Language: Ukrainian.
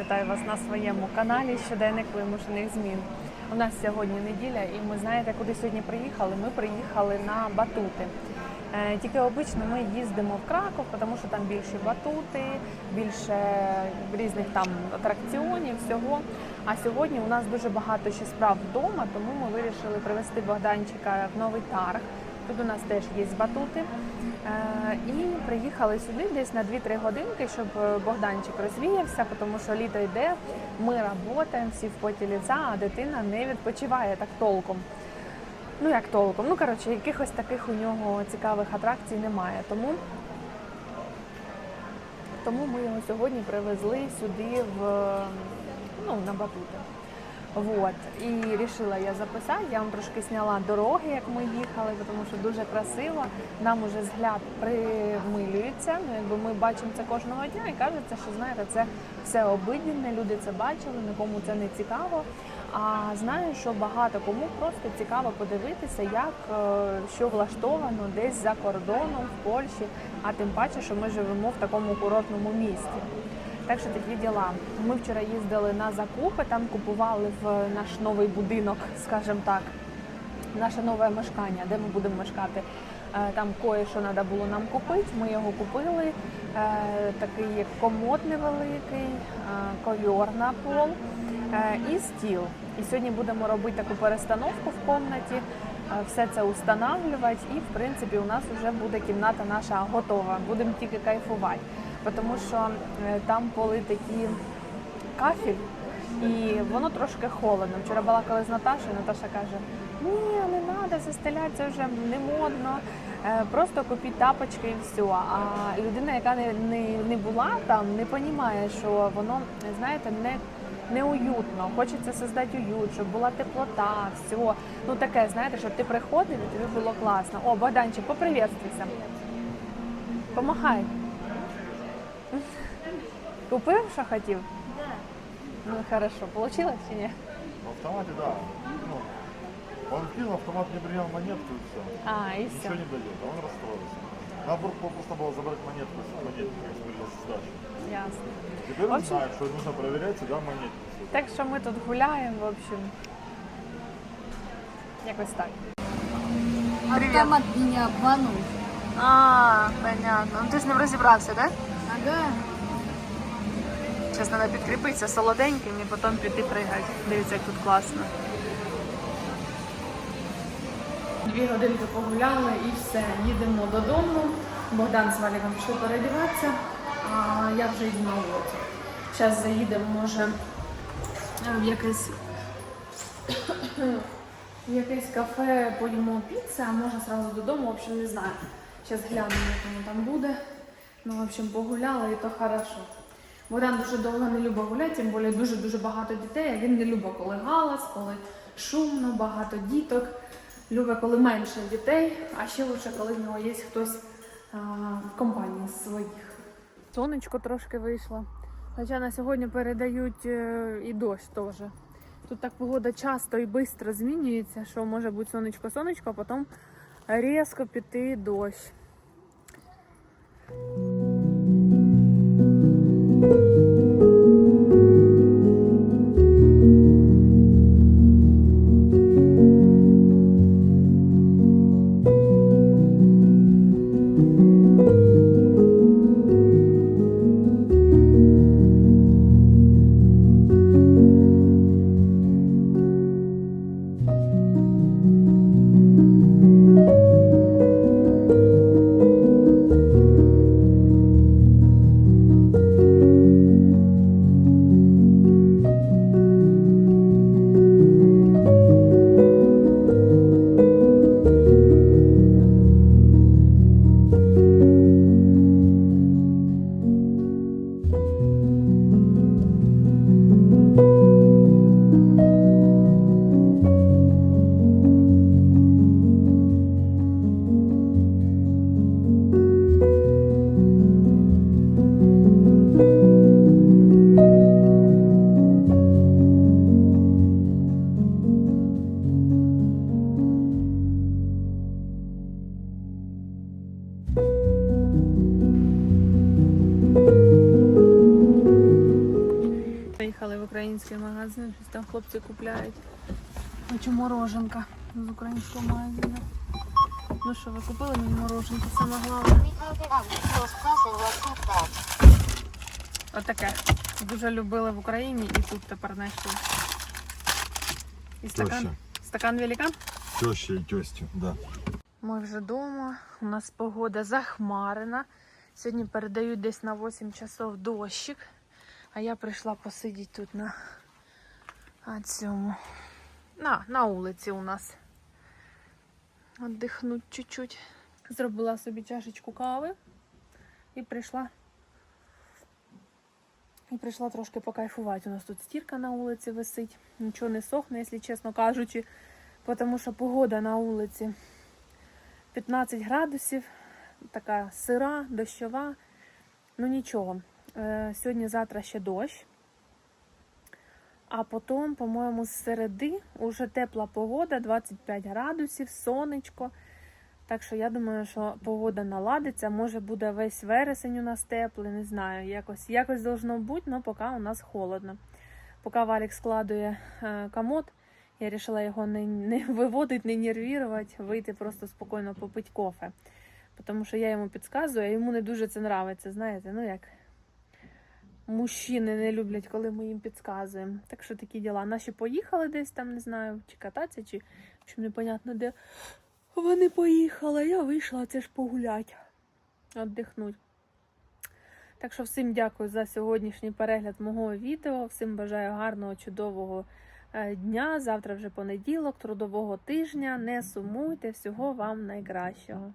вітаю вас на своєму каналі Щоденник вимушених змін. У нас сьогодні неділя, і ми знаєте, куди сьогодні приїхали? Ми приїхали на батути. Е, Тільки обично ми їздимо в Краков, тому що там більше батути, більше різних там атракціонів, всього. А сьогодні у нас дуже багато ще справ вдома, тому ми вирішили привезти Богданчика в новий тарг. Тут у нас теж є батути. Е, І приїхали сюди десь на 2-3 годинки, щоб е, Богданчик розвіявся, тому що літо йде, ми працюємо, всі в поті ліця, а дитина не відпочиває так толком. Ну як толком? Ну коротше, якихось таких у нього цікавих атракцій немає. Тому, тому ми його сьогодні привезли сюди в ну, на батути. Вот. І вирішила я записати. Я вам трошки зняла дороги, як ми їхали, тому що дуже красиво. Нам уже взгляд примилюється. Ну, якби ми бачимо це кожного дня і кажеться, що знаєте, це все обидне, люди це бачили, нікому це не цікаво. А знаю, що багато кому просто цікаво подивитися, як е, що влаштовано десь за кордоном в Польщі, а тим паче, що ми живемо в такому курортному місті. Так що такі діла. Ми вчора їздили на закупи, там купували в наш новий будинок, скажімо так, наше нове мешкання, де ми будемо мешкати. Е, Там кое-що треба було нам купити. Ми його купили. Е, Такий як комод невеликий, е, ковьор на пол і стіл. І сьогодні будемо робити таку перестановку в кімнаті, все це устанавлювати, і в принципі у нас вже буде кімната наша готова. Будемо тільки кайфувати, тому що е, там поли такі кафель, і воно трошки холодно. Вчора балакали з Наташою, Наташа каже: ні, не треба застеляти, це вже не модно. Е, Просто купіть тапочки і все. А людина, яка не, не, не була там, не розуміє, що воно, знаєте, не, неуютно. Хочеться создати уют, щоб була теплота, все. Ну таке, знаєте, щоб ти приходив і тобі було класно. О, Богданчик, поприветствуйся. Помахай. Купив, що хотів? Ну хорошо, получилось чи ні? В автомате, да. Ну, он кинул, автомат не принял монетку и все. А, і все. Ничего не дает, а он расстроился. Надо было просто было забрать монетку, если монетку говорил с сдачи. Ясно. Теперь он общем- знает, что нужно проверять всегда монетку. Так що ми тут гуляємо, в общем. Якось так. Автомат меня обманул. А, понятно. Ну ти з ним розібрався, так? Ага. Зараз треба підкріпитися солоденьким і потім піти пригати. Дивіться, як тут класно. Дві годинки погуляли і все, їдемо додому. Богдан з Валіком пішли переодіватися, а я вже йду на уроки. Зараз заїдемо, може, в якесь, якесь кафе, поїмо піцу, а може одразу додому, в общем, не знаю. Зараз глянемо, як воно там буде. Ну, в общем, погуляли і то хорошо. Богдан дуже довго не любить гуляти, тим більше дуже-дуже багато дітей. а Він не любить, коли галас, коли шумно, багато діток. Любить, коли менше дітей, а ще лучше, коли в нього є хтось а, в компанії своїх. Сонечко трошки вийшло. Хоча на сьогодні передають е, і дощ теж. Тут так погода часто і швидко змінюється, що може бути сонечко-сонечко, а потім різко піти дощ. Хлопці купляють. Хочу мороженка з українського магазину. Ну що, ви купили мені мороженку, саме головне. Отаке. Дуже любили в Україні і тут тепер знайшли. І стакан, Теща. стакан великан? Теща и тестю, да. Ми вже вдома. У нас погода захмарена. Сьогодні передають десь на 8 часов дощик. А я прийшла посидіти тут на цьому. На, на вулиці у нас. Отдихнуть чуть-чуть. Зробила собі чашечку кави і прийшла. І прийшла трошки покайфувати. У нас тут стірка на вулиці висить. Нічого не сохне, якщо чесно кажучи, тому що погода на вулиці 15 градусів, така сира, дощова. Ну нічого. Е, Сьогодні-завтра ще дощ. А потім, по-моєму, з середи уже тепла погода, 25 градусів, сонечко. Так що я думаю, що погода наладиться. Може буде весь вересень у нас теплий, не знаю. Якось якось должно бути, але поки у нас холодно. Поки Валік складує е, комод, я вирішила його не, не виводити, не нервувати, вийти просто спокійно попити кофе. Тому що я йому підказую, а йому не дуже це нравиться, знаєте, ну як мужчини не люблять, коли ми їм підказуємо. Так що такі діла. Наші поїхали десь там, не знаю, чи кататися, чи в непонятно де. Вони поїхали, я вийшла, це ж погулять, віддихнуть. Так що всім дякую за сьогоднішній перегляд мого відео. Всім бажаю гарного, чудового е, дня. Завтра вже понеділок, трудового тижня. Не сумуйте, всього вам найкращого.